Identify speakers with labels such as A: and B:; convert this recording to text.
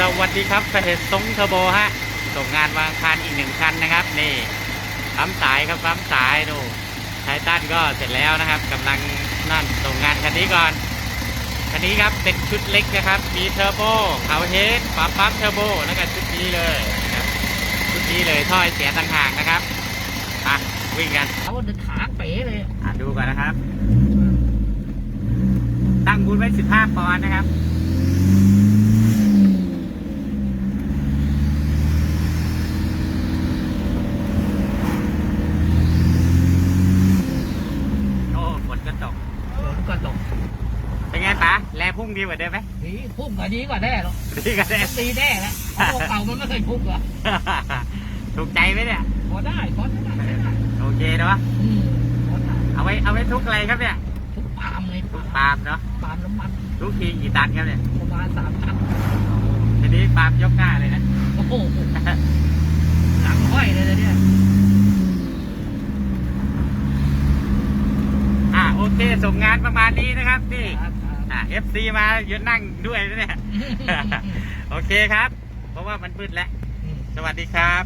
A: สวัสดีครับเพจทรงเทอร์โบฮะ ส่งงานวางคันอีกหนึ่งคันนะครับ นี่ปั๊มสายครับปั๊มสายดูไททันก็เสร็จแล้วนะครับกำลังนั่นส่งงานคันนี้ก่อน คันนี้ครับเป็นชุดเล็กนะครับ มีเทอร์โบเขาเฮดปั๊มปั๊มเทอร์โบแล้วก็ชุดนี้เลยนะครับชุดนี้เลยถ้อยเสียต่างหากนะครับอะวิ่งกัน
B: เขาเดินขางเป๋เลย
A: อะดูก่อนนะครับ ตั้งบูทไว้ 15 ปอนด์นะครับ โอ้ฝ นก็ตก
B: ฝนก็ตก
A: เป็นไงป๋าแลพุ่งดีกว่าเดิมไหม
B: ดีพุ่งกว่านี้กว่าแน่หรอก
A: ดีกว่าเดิม
B: ดีแน่แล้วเพราะตัวเก่ามันไม่เคยพุ่งหรอก
A: ถูกใจไหมเนี่ย
B: พอได้พอได้พอได้
A: โอเคเนาะ
B: อืมพอได้
A: เอาไว้เอาไว้ทุกอะไรครับเนี่ย
B: ทุกปาล์มเลย
A: ทุกปาล์มเนาะ
B: ปาล์มน้ำมัน
A: ทุกทีกี่ตันครับเนี่ย
B: ประมาณสามพัน
A: ทีนี้ปาล์มยกหน้าเลยนะ
B: โอ้โหหลังห้อยเลยนะเนี่ย
A: อะโอ เคส่งงานประมาณนี้นะครับนี่
B: ครับครับ
A: อะ FC มายืนนั่งด้วยนะเนี่ย โอเคครับ เพราะว่ามันมืดแล้ว
B: อืม
A: สวัสดีครับ